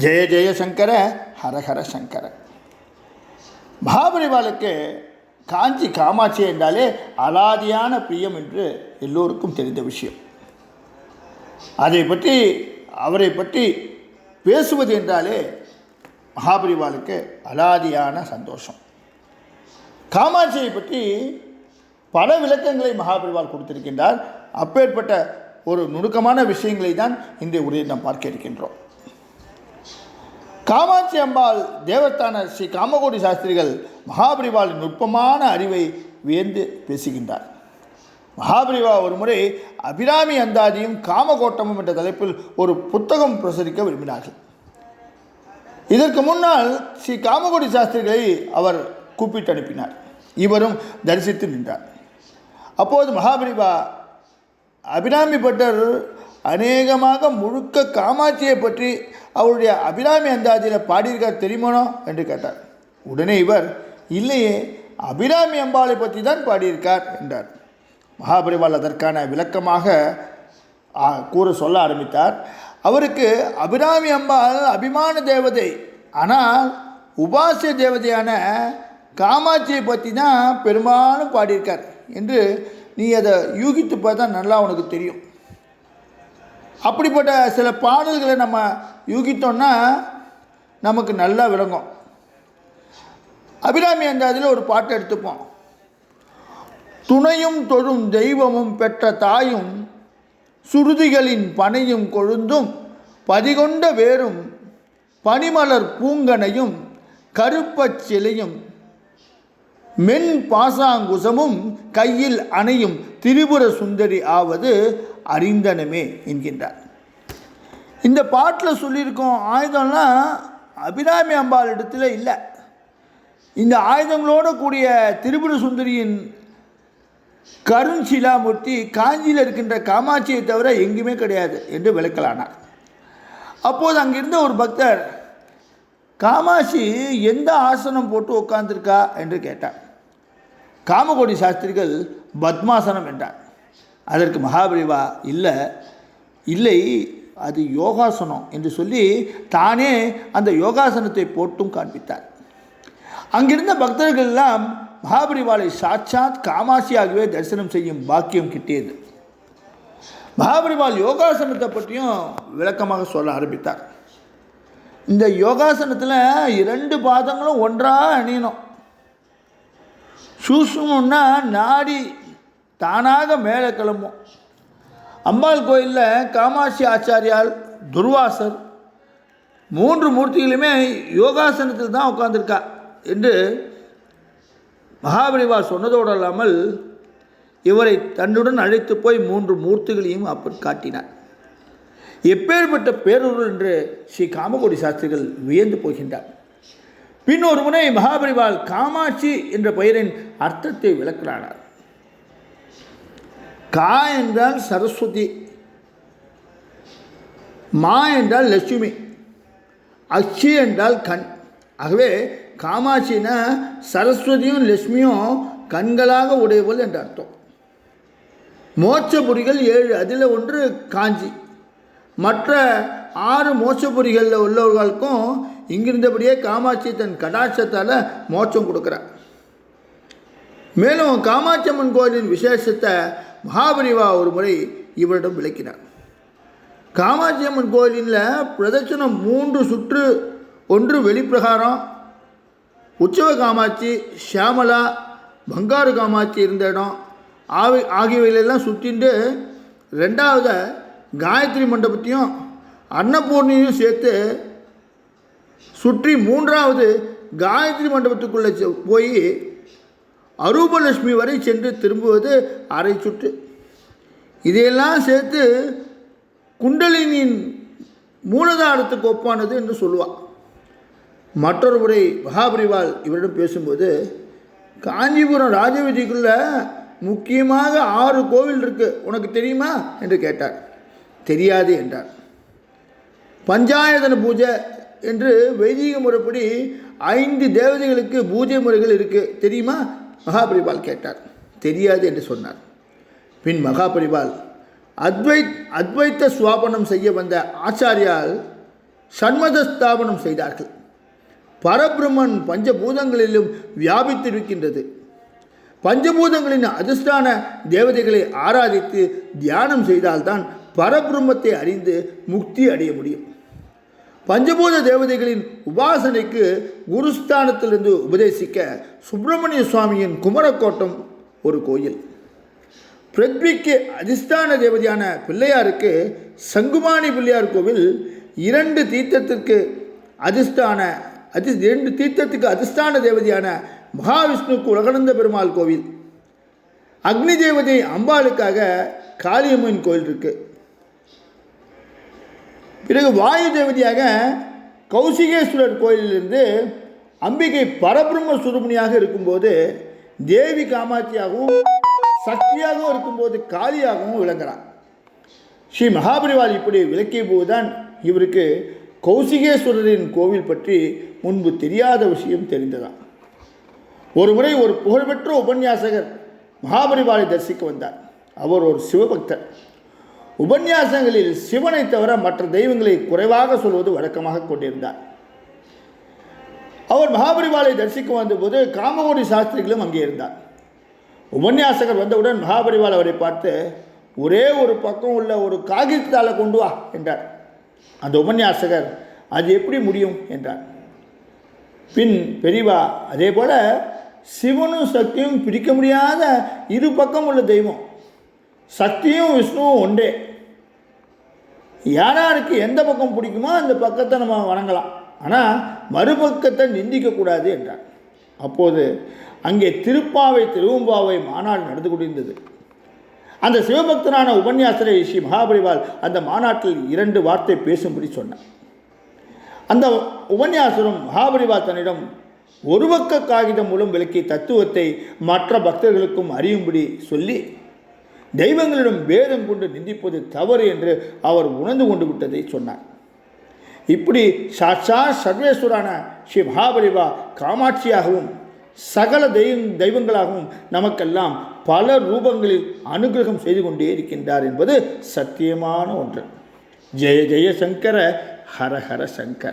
ஜெய ஜெய சங்கர ஹரஹர சங்கர. மகாபரிவாளுக்கு காஞ்சி காமாட்சி என்றாலே அலாதியான பிரியம் என்று எல்லோருக்கும் தெரிந்த விஷயம். அதை பற்றி அவரை பற்றி பேசுவது என்றாலே மகாபரிவாளுக்கு அலாதியான சந்தோஷம். காமாட்சியை பற்றி பல விளக்கங்களை மகாபரிவால் கொடுத்திருக்கின்றார். அப்பேற்பட்ட ஒரு நுணுக்கமான விஷயங்களை தான் இன்றைய உரையை நாம் பார்க்க இருக்கின்றோம். காமாட்சி அம்பாள் தேவஸ்தான ஸ்ரீ காமகோடி சாஸ்திரிகள் மகாபரிவாளின் நுட்பமான அறிவை வியந்து பேசுகின்றார். மகாபரிவா ஒரு முறை அபிராமி அந்தாதியும் காமகோட்டமும் என்ற தலைப்பில் ஒரு புத்தகம் பிரசுரிக்க விரும்பினார்கள். இதற்கு முன்னால் ஸ்ரீ காமகோடி சாஸ்திரிகளை அவர் கூப்பிட்டு அனுப்பினார். இவரும் தரிசித்து நின்றார். அப்போது மகாபரிவா அபிராமி பட்டர் அநேகமாக முழுக்க காமாட்சியை பற்றி அவருடைய அபிராமி அந்தாதியில் பாடியிருக்கார் தெரியுமானோ என்று கேட்டார். உடனே இவர் இல்லையே அபிராமி அம்பாளை பற்றி தான் பாடியிருக்கார் என்றார். மகாபரிவால் அதற்கான விளக்கமாக கூற சொல்ல ஆரம்பித்தார். அவருக்கு அபிராமி அம்பாள் அபிமான தேவதை ஆனால் உபாசிய தேவதையான காமாட்சியை பற்றி தான் பெரும்பாலும் பாடியிருக்கார் என்று நீ அதை யூகித்து பார்த்தா நல்லா உனக்கு தெரியும். அப்படிப்பட்ட சில பாடல்களை நம்ம யூகித்தோன்னா நமக்கு நல்லா விளங்கும். அபிராமி அந்த அதில் ஒரு பாட்டு எடுத்துப்போம். துணையும் தொழும் தெய்வமும் பெற்ற தாயும் சுருதிகளின் பனையும் கொழுந்தும் பதிகொண்ட வேரும் பனிமலர் பூங்கனையும் கருப்பச் சிலையும் மென் பாசாங்குசமும் கையில் அணையும் திரிபுர சுந்தரி ஆவது அறிந்தனமே என்கின்றார். இந்த பாட்டில் சொல்லியிருக்கோம் ஆயுதம்லாம் அபிராமி அம்பாள் இடத்துல இல்லை. இந்த ஆயுதங்களோடு கூடிய திரிபுர சுந்தரியின் கருஞ்சிலாமூர்த்தி காஞ்சியில் இருக்கின்ற காமாட்சியை தவிர எங்கேயுமே கிடையாது என்று விளக்கலானார். அப்போது அங்கிருந்த ஒரு பக்தர் காமாட்சி எந்த ஆசனம் போட்டு உட்காந்துருக்கா என்று கேட்டார். காமகோடி சாஸ்திரிகள் பத்மாசனம் என்றார். அதற்கு மகாபிரிவா இல்லை இல்லை அது யோகாசனம் என்று சொல்லி தானே அந்த யோகாசனத்தை போட்டும் காண்பித்தார். அங்கிருந்த பக்தர்கள் எல்லாம் மகாபரிவாளை சாட்சாத் காமாட்சியாகவே தரிசனம் செய்யும் பாக்கியம் கிட்டியது. மகாபரிவால் யோகாசனத்தை பற்றியும் விளக்கமாக சொல்ல ஆரம்பித்தார். இந்த யோகாசனத்தில் இரண்டு பாதங்களும் ஒன்றாக அணியணும். சூசுமுன்னா நாடி தானாக மேலே கிளம்பும். அம்பாள் கோயிலில் காமாட்சி ஆச்சாரியால் துர்வாசர் மூன்று மூர்த்திகளுமே யோகாசனத்தில் தான் உட்காந்துருக்கா என்று மகாபரிவா சொன்னதோடு அல்லாமல் இவரை தன்னுடன் அழைத்து போய் மூன்று மூர்த்திகளையும் அப்படி காட்டினார். எப்பேற்பட்ட பேரூர் என்று ஸ்ரீ காமகோடி சாஸ்திரிகள் வியந்து போகின்றார். பின் ஒரு முறை மகாபரிவால் காமாட்சி என்ற பெயரின் அர்த்தத்தை விளக்கிறானார். கா என்றால் சரஸ்வதி மா என்றால் லட்சுமி அச்சி என்றால் கண். ஆகவே காமாட்சினா சரஸ்வதியும் லட்சுமியும் கண்களாக உடையவள் என்ற அர்த்தம். மோட்சபுரிகள் ஏழு அதில் ஒன்று காஞ்சி. மற்ற ஆறு மோட்சபுரிகளில் உள்ளவர்களுக்கும் இங்கிருந்தபடியே காமாட்சி தன் கடாட்சத்தால் மோட்சம் கொடுக்குறார். மேலும் காமாட்சி அம்மன் கோயிலின் விசேஷத்தை மகாபரிவா ஒரு முறை இவரிடம் விளக்கினார். காமாட்சி அம்மன் கோயிலில் பிரதட்சணம் மூன்று சுற்று ஒன்று வெளிப்பிரகாரம் உற்சவ காமாட்சி ஷியாமலா பங்காரு காமாட்சி இருந்த இடம். ஆவி ஆகியவைகளெல்லாம் சுற்றிண்டு ரெண்டாவது காயத்ரி மண்டபத்தையும் அன்னபூர்ணியும் சேர்த்து சுற்றி மூன்றாவது காயத்ரி மண்டபத்துக்குள்ளே போய் அரூபலட்சுமி வரை சென்று திரும்புவது அரை சுற்று. இதையெல்லாம் சேர்த்து குண்டலினியின் மூலதாரத்துக்கு ஒப்பானது என்று சொல்லுவாள் மற்றொரு முறை மகாபரிவால் இவரிடம் பேசும்போது காஞ்சிபுரம் ராஜவீதிக்குள்ள முக்கியமாக ஆறு கோவில் இருக்கு. உனக்கு தெரியுமா? என்று கேட்டார். தெரியாது என்றார். பஞ்சாயதன பூஜை என்று வைதிக முறைப்படி ஐந்து தேவதைகளுக்கு பூஜை முறைகள் இருக்குது தெரியுமா? மகாபரிபால் கேட்டார். தெரியாது என்று சொன்னார். பின் மகாபரிபால் அத்வைத் அத்வைத்த சுவாபனம் செய்ய வந்த ஆச்சாரியால் சண்மத ஸ்தாபனம் செய்தார்கள். பரபிரம்மன் பஞ்சபூதங்களிலும் வியாபித்திருக்கின்றது. பஞ்சபூதங்களின் அதிர்ஷ்டான தேவதைகளை ஆராதித்து தியானம் செய்தால்தான் பரபிரம்மத்தை அறிந்து முக்தி அடைய முடியும். பஞ்சபூத தேவதைகளின் உபாசனைக்கு குருஸ்தானத்திலிருந்து உபதேசிக்க சுப்பிரமணிய சுவாமியின் குமரக்கோட்டம் ஒரு கோயில். பிருத்விக்கு அதிஸ்தான தேவதையான பிள்ளையாருக்கு சங்குமானி பிள்ளையார் கோவில் இரண்டு தீர்த்தத்திற்கு அதிஸ்தான அதி இரண்டு தீர்த்தத்துக்கு அதிஸ்தான தேவதையான மகாவிஷ்ணுக்கு உலகநந்த பெருமாள் கோவில். அக்னி தேவதை அம்பாளுக்காக காளியம்மன் கோயில் இருக்குது பிறகு வாயு தேவதியாக கௌசிகேஸ்வரர் கோயிலிலிருந்து அம்பிகை பரபிரம்ம சுரூபணியாக இருக்கும்போது தேவி காமாட்சியாகவும் சக்தியாகவும் இருக்கும்போது காளியாகவும் விளங்குறார். ஸ்ரீ மகாபரிவால் இப்படி விளக்கிய போதுதான் இவருக்கு கௌசிகேஸ்வரரின் கோவில் பற்றி முன்பு தெரியாத விஷயம் தெரிந்ததாம். ஒரு முறை ஒரு புகழ்பெற்ற உபன்யாசகர் மகாபரிவாலை தரிசிக்க வந்தார். அவர் ஒரு சிவபக்தர். உபன்யாசங்களில் சிவனை தவிர மற்ற தெய்வங்களை குறைவாக சொல்வது வழக்கமாக கொண்டிருந்தார். அவர் மகாபரிவாலை தரிசிக்க வந்தபோது காமகோடி சாஸ்திரிகளும் அங்கே இருந்தார். உபன்யாசகர் வந்தவுடன் மகாபரிவால் அவரை பார்த்து ஒரே ஒரு பக்கம் உள்ள ஒரு காகிதத்தால் கொண்டு வா என்றார். அந்த உபன்யாசகர் அது எப்படி முடியும்? என்றார். பின் பெரிவா அதே போல் சிவனும் சக்தியும் பிரிக்க முடியாத இரு பக்கம் உள்ள தெய்வம். சக்தியும் விஷ்ணுவும் ஒன்றே. யாராருக்கு எந்த பக்கம் பிடிக்குமோ அந்த பக்கத்தை நம்ம வணங்கலாம். ஆனால் மறுபக்கத்தை நிந்திக்கக்கூடாது என்றார். அப்போது அங்கே திருப்பாவை திருவம்பாவை மாநாடு நடந்து கொண்டிருந்தது. அந்த சிவபக்தனான உபன்யாசரை ஸ்ரீ மகாபரிவால் அந்த மாநாட்டில் இரண்டு வார்த்தை பேசும்படி சொன்னார். அந்த உபன்யாசரும் மகாபரிவால் தன்னிடம் ஒரு பக்க காகிதம் மூலம் விளக்கிய தத்துவத்தை மற்ற பக்தர்களுக்கும் அறியும்படி சொல்லி தெய்வங்களிடம் வேதம் கொண்டு நிந்திப்பது தவறு என்று அவர் உணர்ந்து கொண்டு விட்டதை சொன்னார். இப்படி சாட்சா சர்வேஸ்வரான ஸ்ரீ மகாபரிவா காமாட்சியாகவும் சகல தெய்வ தெய்வங்களாகவும் நமக்கெல்லாம் பல ரூபங்களில் அனுகிரகம் செய்து கொண்டே இருக்கின்றார் என்பது சத்தியமான ஒன்று. ஜெய ஜெய சங்கர ஹர ஹர சங்கர.